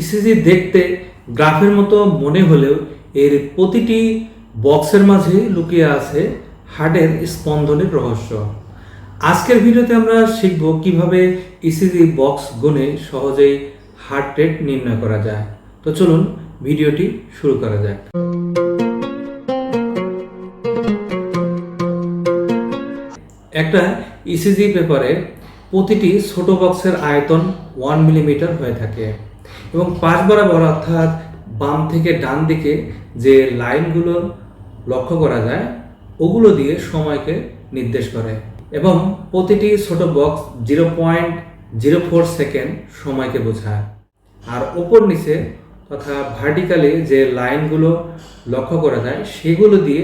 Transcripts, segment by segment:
ECG দেখতে গ্রাফের মতো মনে হলেও এর প্রতিটি বক্সের মাঝে লুকিয়ে আছে হার্টের স্পন্দনের রহস্য। আজকের ভিডিওতে আমরা শিখব কীভাবে ইসিজি বক্স গুণে সহজেই হার্ট রেট নির্ণয় করা যায়। তো চলুন ভিডিওটি শুরু করা যাক। একটা ইসিজি পেপারে প্রতিটি ছোট বক্সের আয়তন ওয়ান মিলিমিটার হয়ে থাকে। এবং পাশ বরাবর অর্থাৎ বাম থেকে ডান দিকে যে লাইনগুলো লক্ষ্য করা যায়, ওগুলো দিয়ে সময়কে নির্দেশ করে এবং প্রতিটি ছোট box zero point zero four second সময়কে বোঝায়। আর ওপর নিচে তথা ভার্টিক্যালি যে লাইনগুলো লক্ষ্য করা যায়, সেগুলো দিয়ে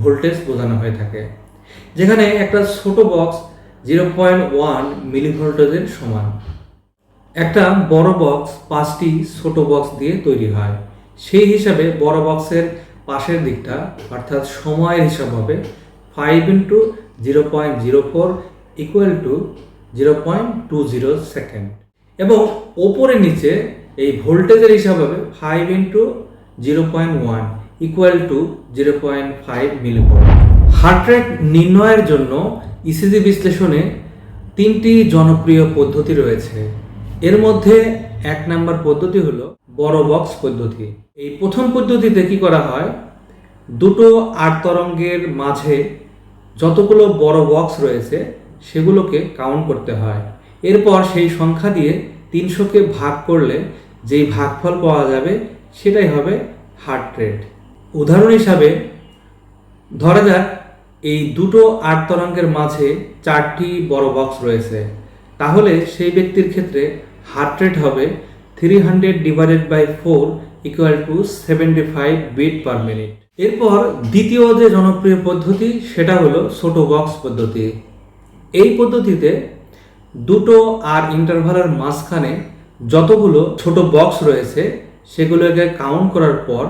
ভোল্টেজ বোঝানো হয়ে থাকে। যেখানে একটা ছোট বক্স জিরো পয়েন্ট ওয়ান মিলিভোল্টেজের সমান। একটা বড় বক্স পাঁচটি ছোট বক্স দিয়ে তৈরি হয়। সেই হিসাবে বড় বক্সের পাশের দিকটা অর্থাৎ সময়ের হিসাব হবে five into zero point zero four equal to zero point two zero second এবং ওপরে নিচে এই ভোল্টেজের হিসাব হবে five into zero point one equal to zero point five millivolt heart rate নির্ণয়ের জন্য ইসিজি বিশ্লেষণে তিনটি জনপ্রিয় পদ্ধতি রয়েছে। এর মধ্যে এক নাম্বার পদ্ধতি হলো বড় বক্স পদ্ধতি। এই প্রথম পদ্ধতিতে কি করা হয়? দুটো আট তরঙ্গের মাঝে যতগুলো বড় বক্স রয়েছে, সেগুলোকে কাউন্ট করতে হয়। এরপর সেই সংখ্যা দিয়ে তিনশোকে ভাগ করলে যেই ভাগফল পাওয়া যাবে, সেটাই হবে হার্ট রেট উদাহরণ হিসাবে ধরা যাক, এই দুটো আট তরঙ্গের মাঝে চারটি বড় বক্স রয়েছে। তাহলে সেই ব্যক্তির ক্ষেত্রে হার্ট রেট হবে three hundred divided by four equal to seventy five beat per minute এরপর দ্বিতীয় যে জনপ্রিয় পদ্ধতি, সেটা হলো ছোটো বক্স পদ্ধতি। এই পদ্ধতিতে দুটো আর ইন্টারভালের মাঝখানে যতগুলো ছোট বক্স রয়েছে, সেগুলোকে কাউন্ট করার পর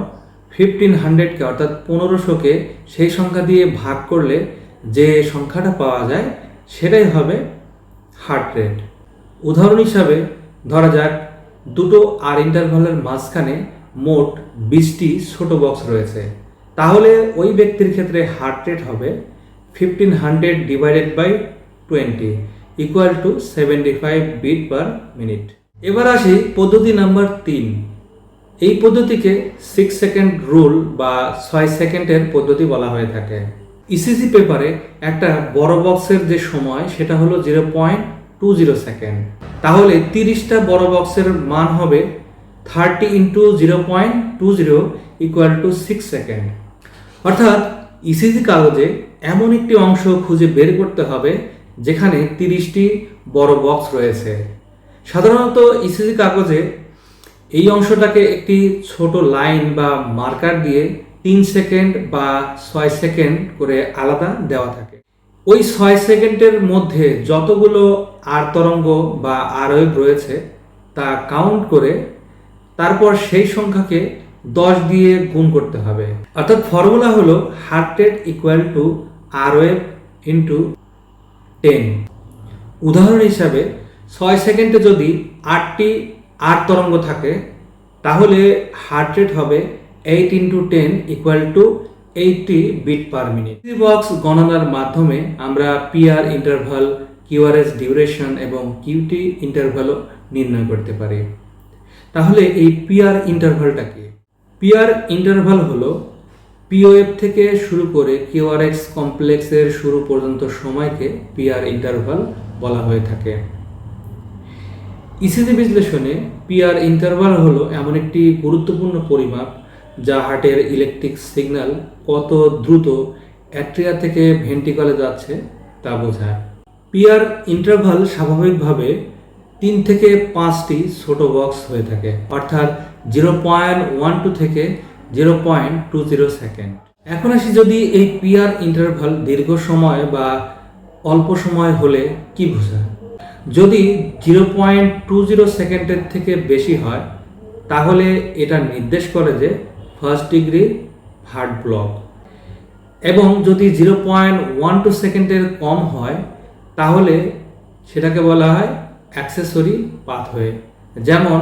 ফিফটিন হান্ড্রেডকে অর্থাৎ পনেরোশোকে সেই সংখ্যা দিয়ে ভাগ করলে যে সংখ্যাটা পাওয়া যায়, সেটাই হবে হার্ট রেট উদাহরণ হিসাবে ধরা যাক, দুটো আর ইন্টারভালের মাঝখানে মোট বিশটি ছোট বক্স রয়েছে। তাহলে ওই ব্যক্তির ক্ষেত্রে হার্ট রেট হবে fifteen hundred divided by twenty equal to seventy five beat per minute এবার আসি পদ্ধতি নাম্বার তিন। এই পদ্ধতিকে সিক্স সেকেন্ড রুল বা ছয় সেকেন্ডের পদ্ধতি বলা হয়ে থাকে। ইসিসি পেপারে একটা বড় বক্সের যে সময়, সেটা হলো zero point two zero second তাহলে তিরিশটা বড় বক্সের মান হবে thirty into zero point two zero equal to six second অর্থাৎ ইসিজি কাগজে এমন একটি অংশ খুঁজে বের করতে হবে যেখানে তিরিশটি বড় বক্স রয়েছে। সাধারণত ইসিজি কাগজে এই অংশটাকে একটি ছোট লাইন বা মার্কার দিয়ে তিন সেকেন্ড বা ছয় সেকেন্ড করে আলাদা দেওয়া থাকে। ওই ছয় সেকেন্ডের মধ্যে যতগুলো আর তরঙ্গ বা আর ওয়েভ রয়েছে তা কাউন্ট করে তারপর সেই সংখ্যাকে দশ দিয়ে গুণ করতে হবে। অর্থাৎ ফর্মুলা হলো heart rate equal to R wave into ten উদাহরণ হিসাবে ছয় সেকেন্ডে যদি আটটি আট তরঙ্গ থাকে, তাহলে হার্ট রেট হবে eight into ten equal to eighty beat per minute box গণনার মাধ্যমে আমরা পিআর ইন্টারভাল কিউআরএস ডিউরেশন এবং কিউটি ইন্টারভালও নির্ণয় করতে পারি। তাহলে এই পিআর ইন্টারভালটা কি? পিআর ইন্টারভাল হলো পিওএফ থেকে শুরু করে কিউআরএক্স কমপ্লেক্সের শুরু পর্যন্ত সময়কে পিআর ইন্টারভাল বলা হয়ে থাকে। ইসিজি বিশ্লেষণে পিআর ইন্টারভাল হলো এমন একটি গুরুত্বপূর্ণ পরিমাপ যা হার্টের ইলেকট্রিক সিগন্যাল কত দ্রুত অ্যাট্রিয়া থেকে ভেন্টিকলে যাচ্ছে তা বোঝায়। পিয়ার ইন্টারভাল স্বাভাবিকভাবে তিন থেকে পাঁচটি ছোট বক্স হয়ে থাকে, অর্থাৎ জিরো পয়েন্ট ওয়ান টু থেকে zero point two zero second এখন আসি যদি এই পিয়ার ইন্টারভাল দীর্ঘ সময় বা অল্প সময় হলে কি বোঝায়? যদি জিরো পয়েন্ট টু জিরো সেকেন্ডের থেকে বেশি হয়, তাহলে এটা নির্দেশ করে যে ফার্স্ট ডিগ্রি হার্ট ব্লক এবং যদি জিরো পয়েন্ট ওয়ান টু সেকেন্ডের কম হয়, তাহলে সেটাকে বলা হয় অ্যাক্সেসরি পাথওয়ে। যেমন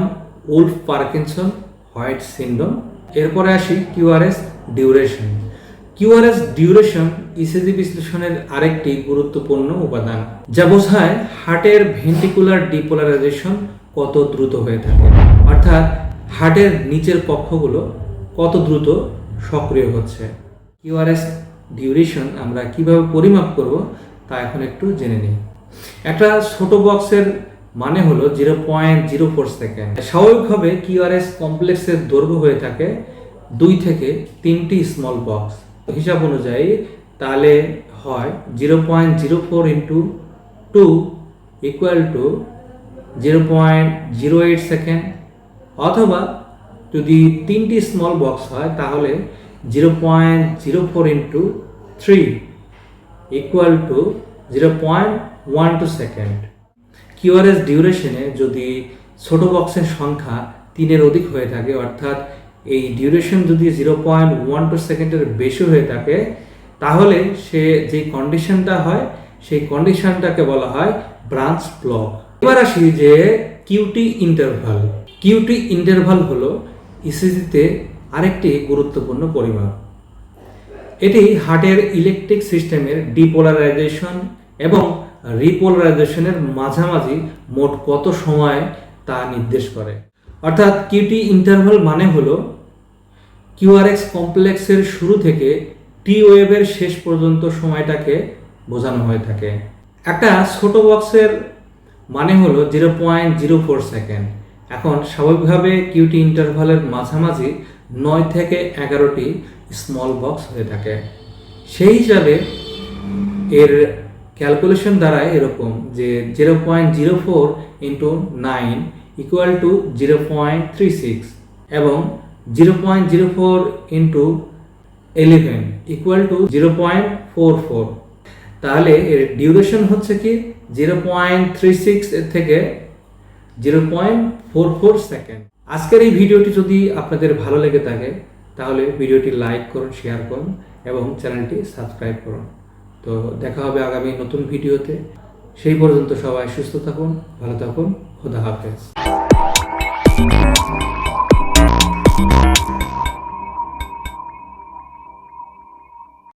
উলফ পার্কিনসন হোয়াইট সিন্ড্রোম। এরপরে আসি QRS duration. QRS duration ECG বিশ্লেষণের আরেকটি গুরুত্বপূর্ণ উপাদান, যা বোঝায় হার্টের ভেন্টিকুলার ডিপোলারাইজেশন কত দ্রুত হয়ে থাকে। অর্থাৎ হার্টের নিচের কক্ষগুলো কত দ্রুত সক্রিয় হচ্ছে। কিউআরএস ডিউরেশন আমরা কীভাবে পরিমাপ করব তা এখন একটু জেনে নিই। একটা ছোট বক্সের মানে হলো zero point zero four second স্বাভাবিকভাবে কিউআরএস কমপ্লেক্সের দৈর্ঘ্য হয়ে থাকে দুই থেকে তিনটি স্মল বক্স হিসাব অনুযায়ী তাহলে হয় zero point zero four into two equal to zero point zero eight second অথবা যদি তিনটি স্মল বক্স হয়, তাহলে zero point zero four into three equal to zero point one two second QRS ডিউরেশনে যদি ছোট বক্সের সংখ্যা তিনের অধিক হয়ে থাকে, অর্থাৎ এই ডিউরেশন যদি জিরো পয়েন্ট ওয়ান টু সেকেন্ডের বেশি হয়ে থাকে, তাহলে সে যে কন্ডিশনটা হয়, সেই কন্ডিশনটাকে বলা হয় ব্রাঞ্চ ব্লক এবার আসি যে কিউটি ইন্টারভাল কিউটি ইন্টারভাল হলো ইসিজিতে আরেকটি গুরুত্বপূর্ণ পরিমাপ এটি হার্টের ইলেকট্রিক সিস্টেমের ডিপোলারাইজেশন এবং রিপোলারাইজেশনের মাঝামাঝি মোট কত সময় তা নির্দেশ করে। অর্থাৎ কিউটি ইন্টারভাল মানে হল কিউআরএক্স কমপ্লেক্সের শুরু থেকে টি ওয়েভের শেষ পর্যন্ত সময়টাকে বোঝানো হয়ে থাকে। একটা ছোট বক্সের মানে হলো zero point zero four second এখন স্বাভাবিকভাবে কিউটি ইন্টারভালের মাঝামাঝি নয় থেকে এগারোটি স্মল বক্স হয়ে থাকে। সেই হিসাবে এর ক্যালকুলেশন দ্বারায় এরকম যে zero point zero four into nine equal to zero point three six এবং zero point zero four into eleven equal to zero point four four তাহলে এর ডিউরেশন হচ্ছে কি জিরো পয়েন্ট থ্রি সিক্স থেকে zero point four four second আজকের এই ভিডিওটি যদি আপনাদের ভালো লেগে থাকে, তাহলে ভিডিওটি লাইক করুন শেয়ার করুন এবং চ্যানেলটি সাবস্ক্রাইব করুন। তো দেখা হবে আগামী নতুন ভিডিওতে। সেই পর্যন্ত সবাই সুস্থ থাকুন, ভালো থাকুন, খোদা হাফেজ।